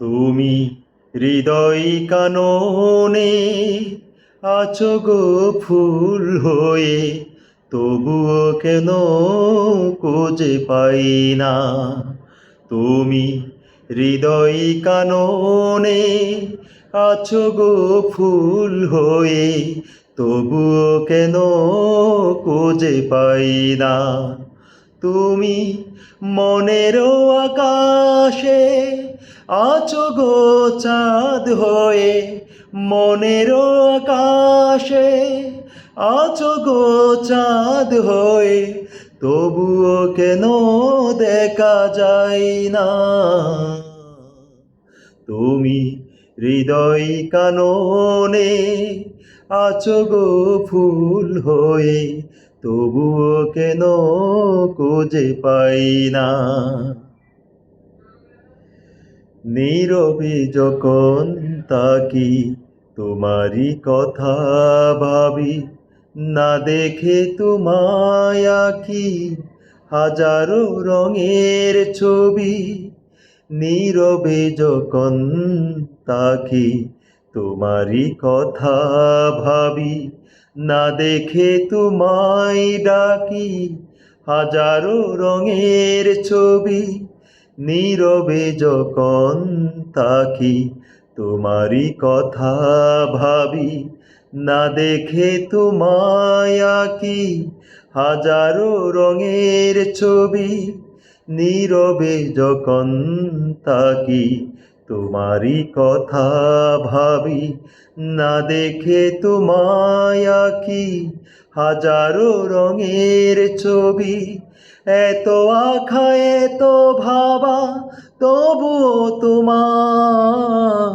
তুমি হৃদয় কাননে আছো গো ফুল হয়ে, তবুও কেন খুঁজে পাই না? তুমি হৃদয় কাননে আছো গো ফুল হয়ে, তবুও কেন খুঁজে পাই না? তুমি মনেরও আকাশে আছো গো চাঁদ হয়ে, মনেরও আকাশে আছো গো চাঁদ হয়ে, তবুও কেন দেখা যায় না? তুমি হৃদয় কাননে আছো গো ফুল হয়ে তবুও কেন খুঁজে পাই না? নীরবে যখন তাকি তোমারই কথা ভাবি। না দেখে তোমায় আঁকি, হাজারো রঙের ছবি। নীরবে যখন তাকি তোমারই কথা ভাবি, না দেখে তোমায় ডাকি, হাজারো রঙের ছবি, নীরবে যখন তাকি তোমারই কথা ভাবি, না দেখে তোমায় আঁকি, হাজারো রঙের ছবি, নীরবে যখন তাকি তোমারই কথা ভাবি, না দেখে তোমায় আঁকি। হাজারো রঙের ছবি, এত আখা এত ভাবা, তবুও তোমার।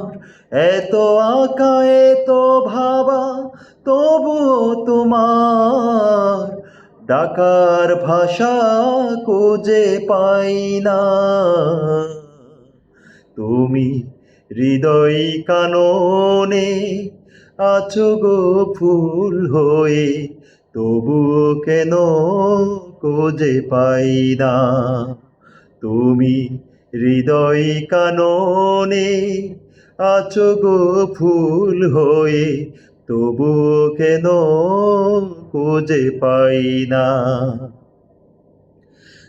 এত আঁকা, এত ভাবা, তবুও তোমার। ডাকার ভাষা খুঁজে পাই না। তুমি হৃদয় কাননে আছো গো ফুল হয়ে, তবুও কেন খুঁজে পাই না? তুমি হৃদয় কাননে আছো গো ফুল হয়ে, তবুও কেন খুঁজে পাই না?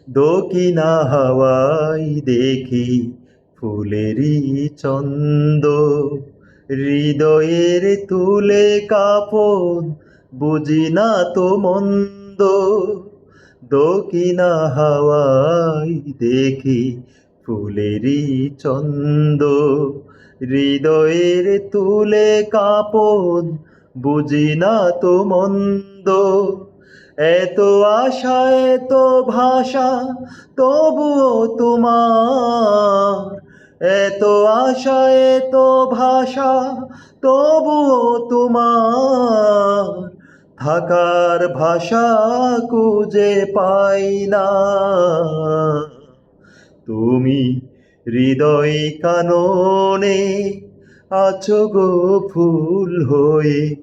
দক্ষিণা হাওয়াই দেখি ফুলেরই চন্দ, হৃদয়ের তুলে কাপন, বুঝি না তো মন্দ। দক্ষিণা হাওয়াই দেখি ফুলেরই চন্দ, হৃদয়ের তুলে কাপন, বুঝি না তো মন্দ। এত আশা, এত ভাষা, তবুও তোমার এত আশা, এত ভাষা, তবুও তোমার থাকার ভাষা খুঁজে পাই না। তুমি হৃদয় কাননে আছো গো ফুল হয়ে,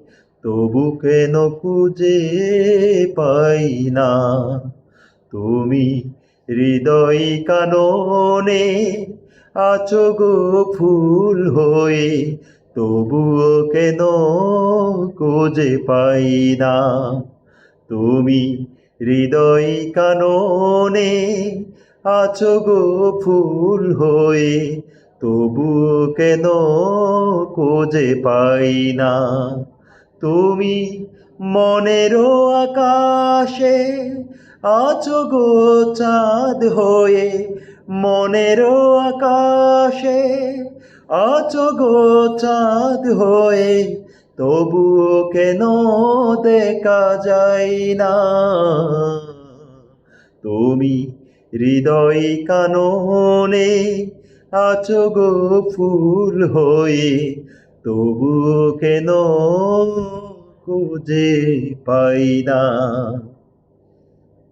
তবু কেন খুঁজে পাই না? তুমি হৃদয় কাননে আছো গো ফুল হয়ে তবুও কেন খুঁজে পাই না? তুমি হৃদয় কাননে আছো গো ফুল হয়ে তবুও কেন খুঁজে পাই না? তুমি মনেরও আকাশে আছো গো চাঁদ হয়ে মনেরও আকাশে আছো গো চাঁদ হয়ে, তবুও কেন দেখা যায় না? তুমি হৃদয় কাননে আছো গো ফুল হয়ে, তবুও কেন খুঁজে পাই না?